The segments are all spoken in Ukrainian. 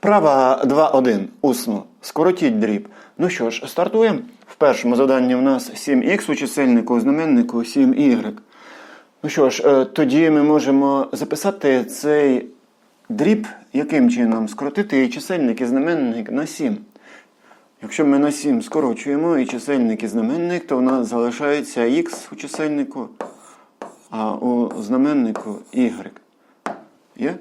Вправа 2.1. Усно. Скоротіть дріб. Ну що ж, стартуємо. В першому завданні у нас 7х у чисельнику, у знаменнику 7y. Ну що ж, е, тоді ми можемо записати цей дріб, яким чином скоротити і чисельник і знаменник на 7. Якщо ми на 7 скорочуємо і чисельник і знаменник, то у нас залишається х у чисельнику, а у знаменнику y. Є?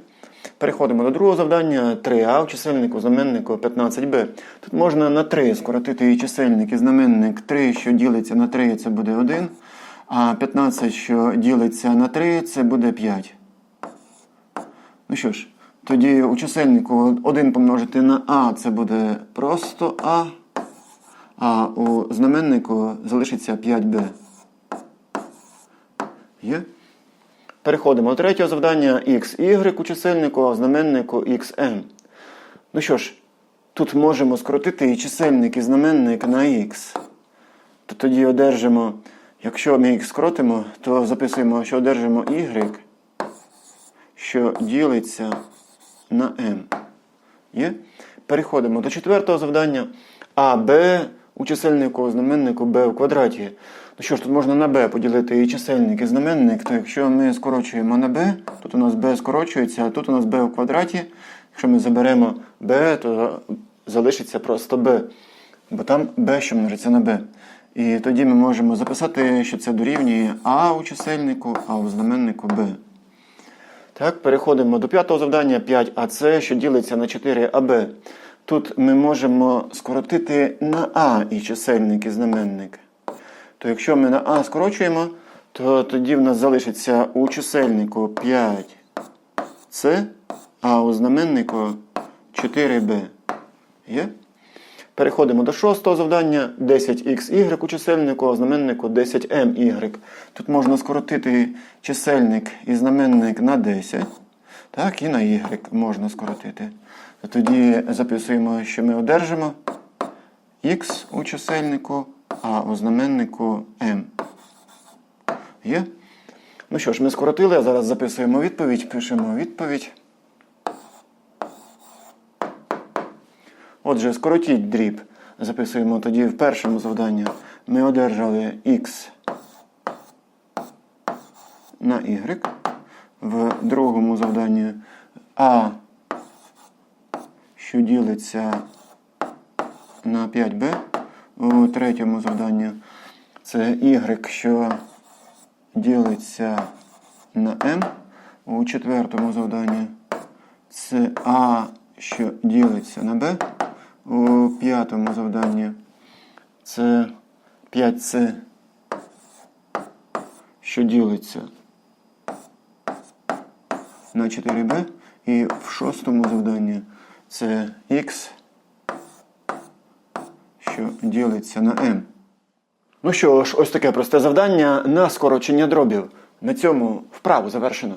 Переходимо до другого завдання 3а у чисельнику знаменнику 15b. Тут можна на 3 скоротити і чисельник і знаменник 3, що ділиться на 3, це буде 1. А 15, що ділиться на 3, це буде 5. Ну що ж, тоді у чисельнику 1 помножити на а, це буде просто а. А у знаменнику залишиться 5b. Є? Переходимо до третього завдання xy у чисельнику, а в знаменнику xm. Ну що ж, тут можемо скоротити і чисельник, і знаменник на x. То тоді одержимо, якщо ми x скоротимо, то записуємо, що одержимо y, що ділиться на m. Є? Переходимо до четвертого завдання. А b у чисельнику, у знаменнику b в квадраті. Ну що ж, тут можна на b поділити і чисельник, і знаменник, то якщо ми скорочуємо на b, тут у нас b скорочується, а тут у нас b в квадраті. Якщо ми заберемо b, то залишиться просто b. Бо там b, що множиться на b. І тоді ми можемо записати, що це дорівнює а у чисельнику, а у знаменнику b. Так, переходимо до п'ятого завдання 5АЦ, що ділиться на 4АБ. Тут ми можемо скоротити на А і чисельник і знаменник. То якщо ми на А скорочуємо, то тоді в нас залишиться у чисельнику 5С, а у знаменнику 4Б. Є? Переходимо до шостого завдання 10xy у чисельнику, а в знаменнику 10my. Тут можна скоротити чисельник і знаменник на 10. Так, і на y можна скоротити. Тоді записуємо, що ми одержимо x у чисельнику, а у знаменнику m. Є? Ну що ж, ми скоротили, а зараз записуємо відповідь, пишемо відповідь. Отже, скоротіть дріб. Записуємо тоді в першому завданні. Ми одержали x на y. В другому завданні А, що ділиться на 5b. У третьому завданні це y, що ділиться на m. У четвертому завданні це А, що ділиться на b. У п'ятому завданні це 5c, що ділиться на 4b. І в шостому завданні це x, що ділиться на m. Ну що ж, ось таке просте завдання на скорочення дробів. На цьому вправу завершено.